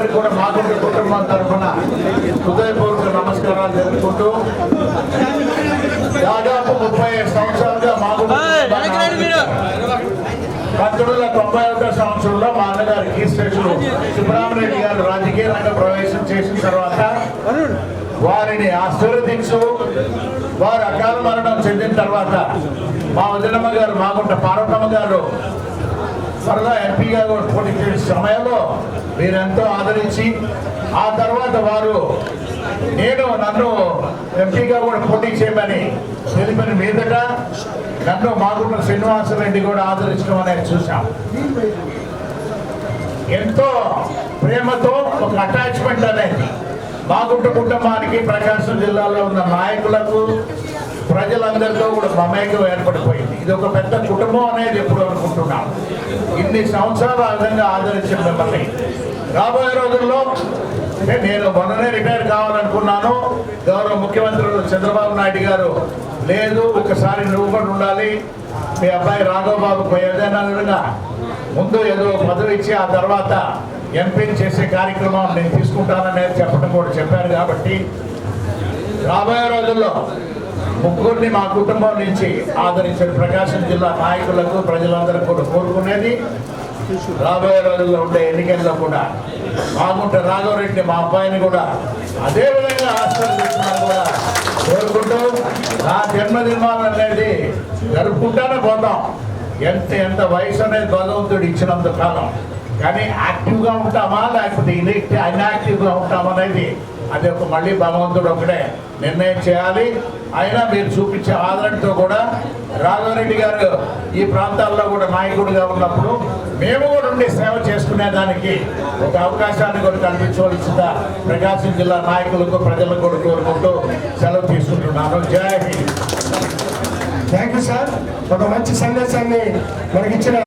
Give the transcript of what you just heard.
అందరికీ కూడా మాకుంటే కుటుంబం తరఫున హృదయపూర్వక నమస్కారాలు తెలుపుకుంటూ దాదాపు ముప్పై సంవత్సరాలుగా మాగుంట పంతొమ్మిది వందల తొంభై ఒకటో సంవత్సరంలో మా అన్నగారు కీర్తిశేషులు సుబ్రహ్మణ్రెడ్డి గారు రాజకీయ రంగ ప్రవేశం చేసిన తర్వాత వారిని ఆశీర్వదించు వారు అకాల మరణం చెందిన తర్వాత మా వదినమ్మ గారు మాగుంట పార్వతమ్మ గారు త్వరగా ఎంపీగా కూడా పోటీ చేసే సమయంలో మీరెంతో ఆదరించి ఆ తర్వాత వారు నేను నన్ను ఎంపీగా కూడా పోటీ చేయమని తెలిపిన మీదట నన్ను మాగుంట శ్రీనివాసరెడ్డి కూడా ఆదరించడం అనేది చూశాం. ఎంతో ప్రేమతో ఒక అటాచ్మెంట్ అనేది మాగుంట కుటుంబానికి ప్రకాశం జిల్లాలో ఉన్న నాయకులకు ప్రజలందరితో కూడా మమేకం ఏర్పడిపోయింది. ఇది ఒక పెద్ద కుటుంబం అనేది ఎప్పుడు అనుకుంటున్నాం. ఇన్ని సంవత్సరాలు ఆ విధంగా ఆదరించిన మిమ్మల్ని. రాబోయే రోజుల్లో అంటే నేను మొన్ననే రిటైర్ కావాలనుకున్నాను. గౌరవ ముఖ్యమంత్రులు చంద్రబాబు నాయుడు గారు లేదు ఒకసారి నువ్వు కూడా ఉండాలి. మీ అబ్బాయి రాఘవ్ బాబుకు ఏదైనా విధంగా ముందు ఏదో పదవి ఇచ్చి ఆ తర్వాత ఎంపీని చేసే కార్యక్రమం నేను తీసుకుంటానని చెప్పడం కూడా చెప్పారు కాబట్టి రాబోయే రోజుల్లో ముగ్గురిని మా కుటుంబం నుంచి ఆదరించిన ప్రకాశం జిల్లా నాయకులకు ప్రజలందరూ కూడా కోరుకునేది. రాబోయే రోజుల్లో ఉండే ఎన్నికల్లో కూడా మాగుంట రాఘవరెడ్డి మా అబ్బాయిని కూడా అదే విధంగా ఆశీర్వదించమని కూడా కోరుకుంటూ నా జన్మదినం అనేది జరుపుకుంటానే పోతాం. ఎంత ఎంత వయసు అనేది భగవంతుడు ఇచ్చినంత కాలం. కానీ యాక్టివ్గా ఉంటామా లేకపోతే ఇన్యాక్టివ్ అన్యాక్టివ్గా ఉంటామనేది అది ఒక మళ్ళీ భగవంతుడు ఒకటే నిర్ణయం చేయాలి. అయినా మీరు చూపించే ఆదరణతో కూడా రాఘవరెడ్డి గారు ఈ ప్రాంతాల్లో కూడా నాయకుడిగా ఉన్నప్పుడు మేము కూడా ఉండి సేవ చేసుకునే దానికి ఒక అవకాశాన్ని కూడా కల్పించవలసిన ప్రకాశం జిల్లా నాయకులకు ప్రజలకు కూడా కోరుకుంటూ సెలవు తీసుకుంటున్నాను. జయ హింద్. థ్యాంక్ యూ సార్ ఒక మంచి సందేశాన్ని మనకిచ్చిన